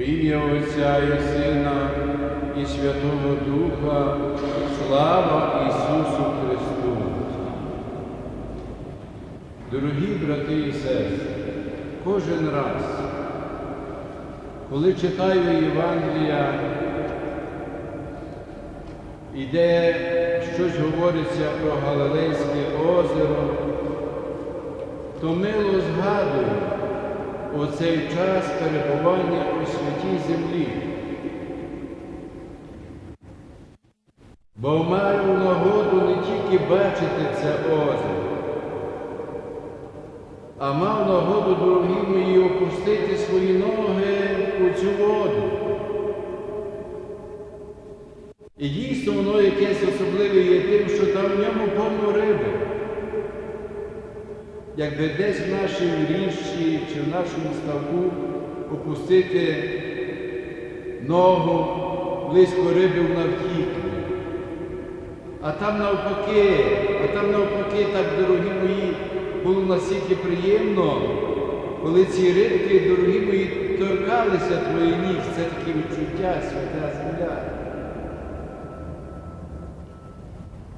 Во ім'я Отця і Сина і Святого Духа, слава Ісусу Христу! Дорогі брати і сестри, кожен раз, коли читаю Євангелія, і щось говориться про Галилейське озеро, то мило згадую оцей час перебування у святій землі. Бо маю нагоду не тільки бачити це озеро, а мав нагоду, дорогі мої, опустити свої ноги у цю воду. І дійсно воно якесь особливе є тим, що там в ньому повно риби. Якби десь в нашій річці чи в нашому ставку опустити ногу близько риби вона втікне. А там навпаки, а там навпаки, так, дорогі мої, було настільки приємно, коли ці рибки, дорогі мої, торкалися твої ніг, це таке відчуття, свята земля.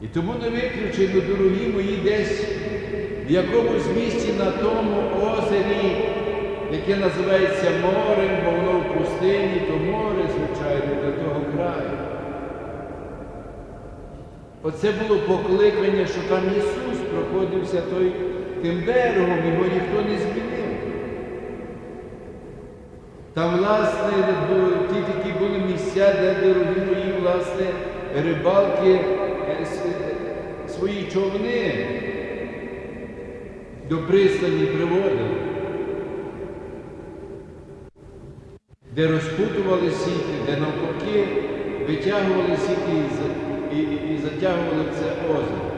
І тому не виключено, дорогі мої, десь в якомусь місці на тому озері, яке називається морем, бо воно в пустині, то море, звичайно, до того краю. Оце було покликання, що там Ісус проходився той тим берегом, його ніхто не змінив. Там, власне, ті такі були місця, де дорогі мої, власне, рибалки свої човни до пристані приводили, де розпутували сіти, де навпаки витягували сіти і, затягували це озеро.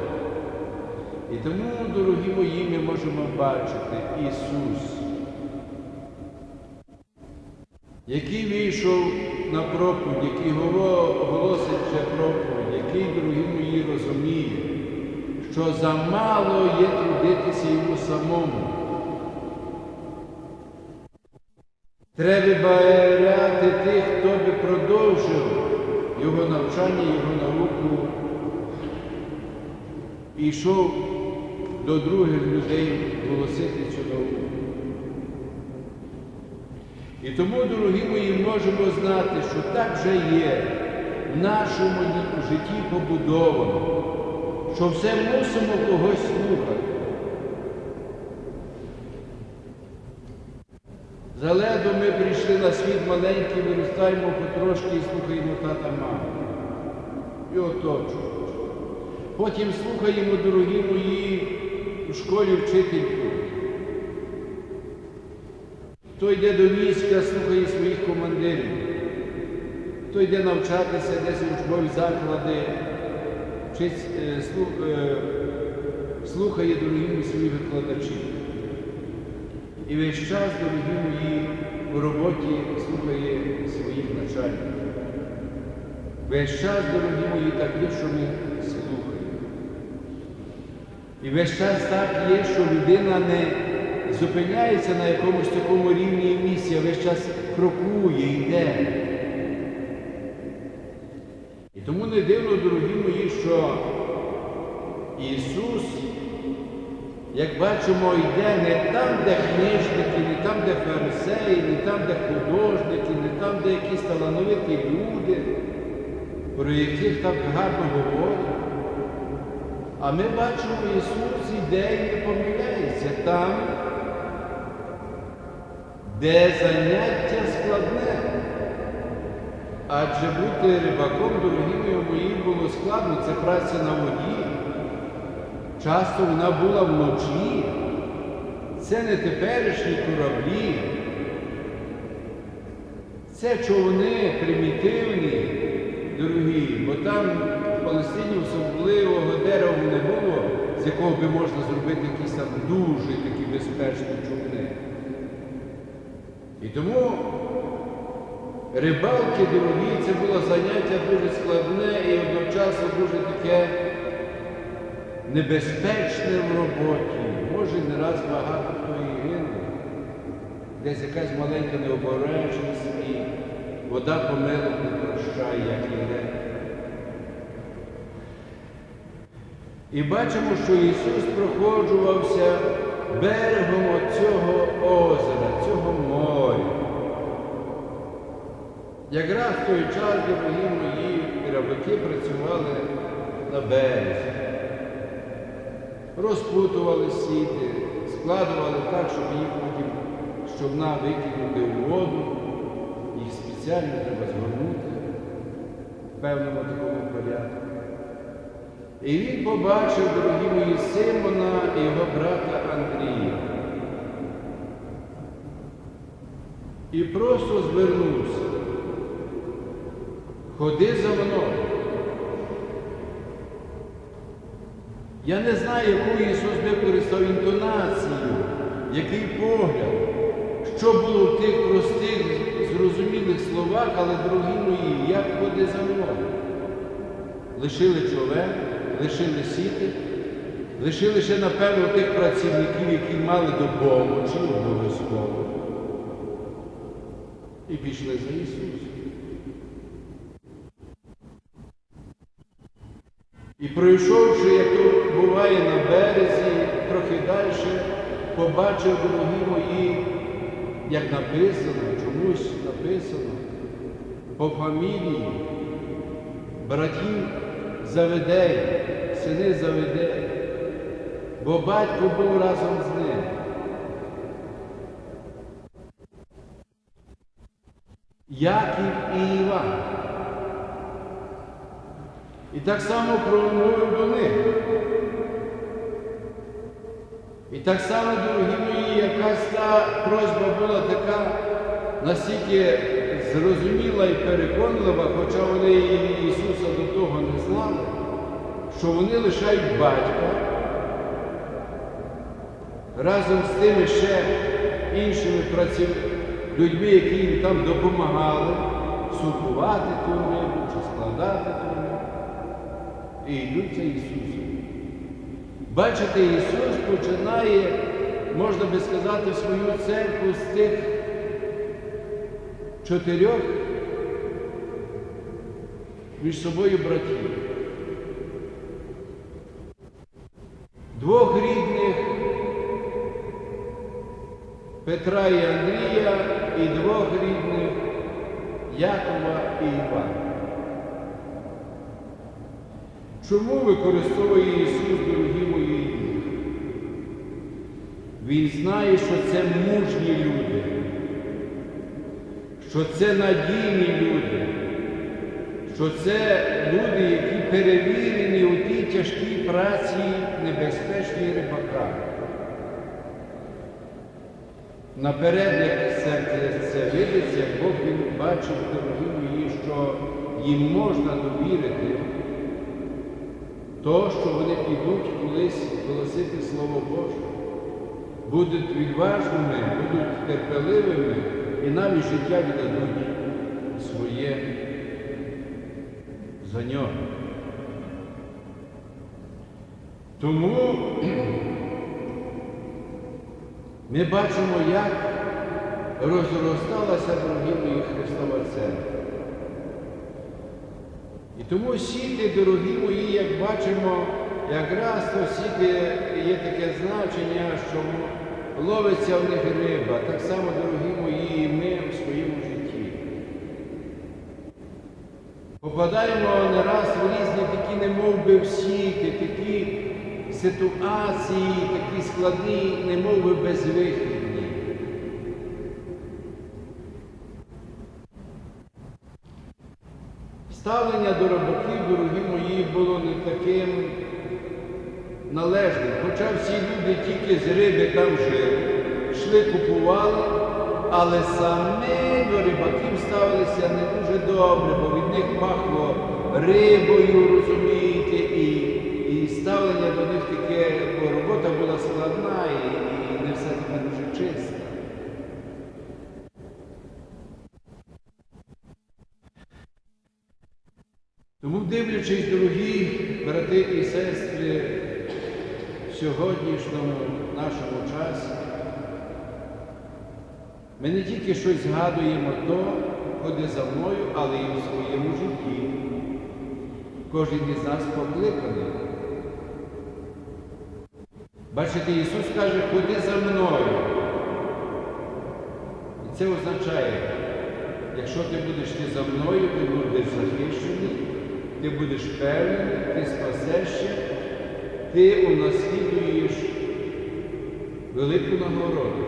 І тому, дорогі мої, ми можемо бачити Ісус, який вийшов на проповідь, який голосить проповідь, який, дорогі мої, розуміє, що замало є трудитися йому самому. Треба вибирати тих, хто би продовжив його навчання, його науку і йшов до других людей голосити цю науку. І тому, дорогі мої, можемо знати, що так вже є в нашому житті побудовано, що все мусимо когось слухати. Заледо ми прийшли на світ маленький, виростаємо потрошки і слухаємо тата маму. І оточують. Потім слухаємо, дорогі мої, у школі вчительку. Хто йде до війська, слухає своїх командирів, хто йде навчатися десь у учбові заклади, вчить, слухає дорогі своїх викладачів. І весь час, дорогі мої, у роботі слухає своїх начальників. Весь час, дорогі мої, так є, що ми слухаємо. І весь час так є, що людина не зупиняється на якомусь такому рівні і місці, а весь час крокує, йде. І тому не дивно, дорогі що Ісус, як бачимо, йде не там, де книжники, не там, де фарисеї, не там, де художники, не там, де якісь талановиті люди, про яких так гарно говорять. А ми бачимо, Ісус іде і не помиляється там, де заняття складне. Адже бути рибаком, дорогі мої, було складно, це праця на воді. Часто вона була вночі. Це не теперішні кораблі. Це човни примітивні, дорогі, бо там в Палестині особливого дерева не було, з якого би можна зробити якісь там дуже такі безпечні човни. І тому рибалки дорогі, це було заняття дуже складне і одночасно дуже таке небезпечне в роботі. Може не раз багато хто і гинув. десь якась маленька необережність і вода помилок не прощає, як і гріх. І бачимо, що Ісус проходжувався берегом цього озера, цього моря. Якраз в той час, дорогі мої рабики працювали на березі, розпутували сіти, складували так, щоб їх потім човна викинути у воду, їх спеціально треба згорнути в певному такому порядку. І він побачив, дорогі мої, Симона і його брата Андрія. І просто звернувся. Ходи за мною. Я не знаю, яку Ісус використав інтонацію, який погляд, що було в тих простих, зрозумілих словах, але, дорогі мої, як ходи за мною. Лишили човен, лишили сіти, лишили ще, напевно, тих працівників, які мали допомогу, обов'язково. І пішли за Ісусом. І пройшовши, як то буває на березі, трохи далі, побачив, дорогі мої, як написано, чомусь написано, по фамілії, братів Заведей, сини Заведей, бо батько був разом з ним. Яків і Іван. І так само промовив до них. І так само, дорогі мої, якась та просьба була така настільки зрозуміла і переконлива, хоча вони Ісуса до того не знали, що вони лишають батька разом з тими ще іншими працівниками, людьми, які їм там допомагали супувати ту І йдуть за Ісусом. Бачите, Ісус починає, можна би сказати, свою церкву з тих чотирьох між собою братів. Двох рідних Петра і Андрія і двох рідних Якова і Івана. Чому використовує Ісус, дорогі мої? Він знає, що це мужні люди, що це надійні люди, що це люди, які перевірені у тій тяжкій праці небезпечній рибака. Наперед, як це, видиться, Бог він бачив, дорогі мої, що їм можна довірити то, що вони підуть колись голосити Слово Боже, будуть відважними, будуть терпеливими і навіть життя віддадуть своє за нього. Тому ми бачимо, як розросталася мої Христова Церква. І тому сіти, дорогі мої, як бачимо, якраз то сіти є таке значення, що ловиться в них риба, так само, дорогі мої, і ми в своєму житті. Попадаємо не раз в різні такі, немов би всіки, такі ситуації, такі складні, немов би безвихідні. Ставлення до рибаків, дорогі мої, було не таким належним. Хоча всі люди тільки з риби там жили, йшли, купували, але самі до рибаків ставилися не дуже добре, бо від них пахло рибою, розумієте, і, і ставлення до них таке, бо робота була складна і, і не все таке дуже чисто. Тому, дивлячись, дорогі брати і сестри, в сьогоднішньому нашому часі, Ми не тільки щось згадуємо то, ходи за мною, але і в своєму житті. Кожен із нас покликаний. Бачите, Ісус каже, ходи за мною. І це означає, якщо ти будеш йти за мною, ти будеш захищений, ти будеш певний, ти спасешся, ти унаслідуєш велику нагороду.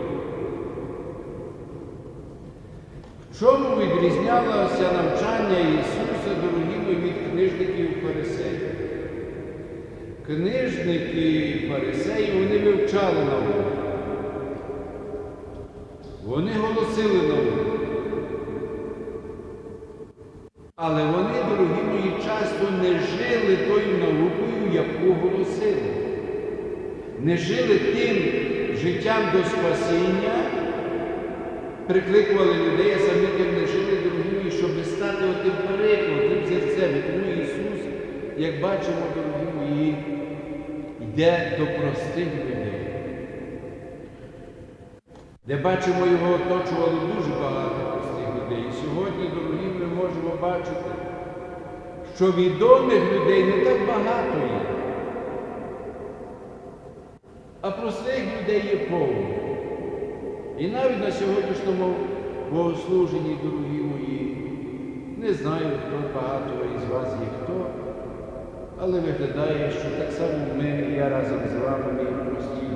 В чому відрізнялося навчання Ісуса, дорогі мої, від книжників фарисеїв? Книжники фарисеї вони вивчали науку. Вони голосили науку. Але вони, мої, часто не жили тою наукою, яку голосили. Не жили тим життям до спасіння, прикликували людей, а самі тим не жили, дорогі щоб стати отим прикладом, тим зерцем. Тому Ісус, як бачимо, дорогі мої, йде до простих людей. Де бачимо, його оточувало дуже багато простих людей. І сьогодні, дорогі, ми можемо бачити, що відомих людей не так багато є. А простих людей є повно. І навіть на сьогоднішньому богослуженні, дорогі мої, не знаю, хто багато із вас є хто, але виглядає, що так само ми, я разом з вами є прості.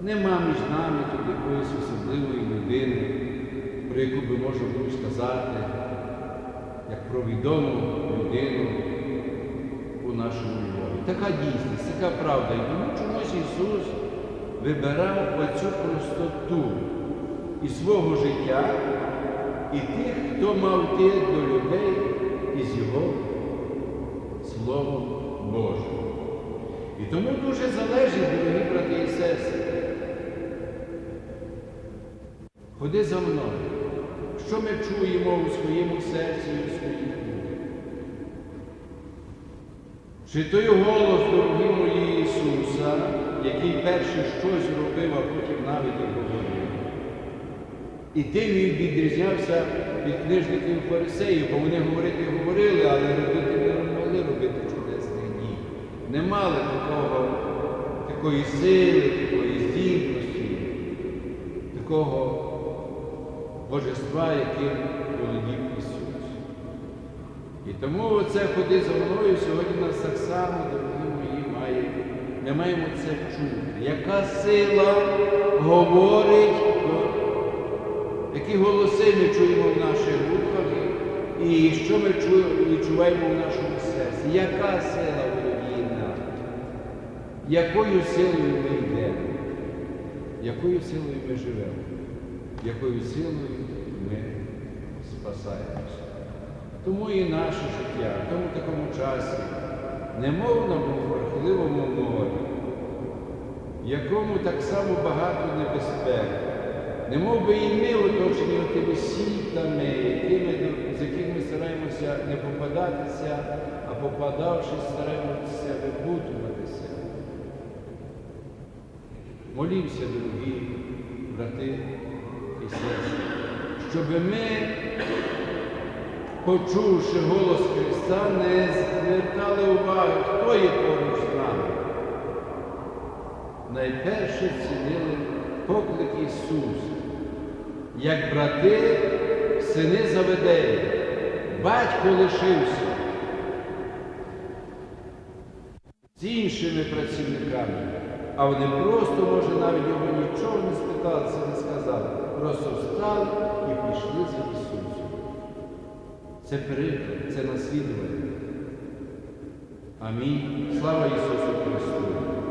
Нема між нами тут якоїсь особливої людини, про яку би можна було сказати, як про відому людину у нашому Львові. Така дійсність, така правда. І тому чомусь Ісус вибирав оцю простоту і свого життя, і тих, хто мав йти до людей із Його Словом Божим. І тому дуже залежить, дорогі брати і сестри. Ходи за мною. Що ми чуємо у своєму серці і у людях? Чи той голос, дорогі Ісуса, який перше щось робив, а потім навіть і говорив. І тим він відрізнявся від книжників фарисеїв, бо вони говорити говорили, але робити не могли робити чудесних дій. Не мали такого, такої сили, такої здібності, такого божества, яким володів Ісус. І тому оце ходи за мною сьогодні нас так само, дорогі мої, має. Ми маємо це чути. Яка сила говорить, які голоси ми чуємо в наших вухах і що ми відчуваємо в нашому серці? Яка сила володіє нами? Якою силою ми йдемо? Якою силою ми живемо? Якою силою спасаємося? Тому і наше життя в тому такому часі, немов на бурхливому морі, в якому так само багато небезпек, немов би і ми оточені тими сітами, якими, з яких ми стараємося не попадатися, а попадавшись, стараємося випутуватися. Молімося, дорогі брати і сестри, щоб ми почувши голос Христа, не звертали уваги, хто є поруч з нами. Найперше цінили поклик Ісуса, як брати, сини Заведеї, батько лишився з іншими працівниками, а вони просто, може, навіть його нічого не спиталися, не сказали, просто встали і пішли за Ісусом. Це приклад, це наслідування. Амінь. Слава Ісусу Христу!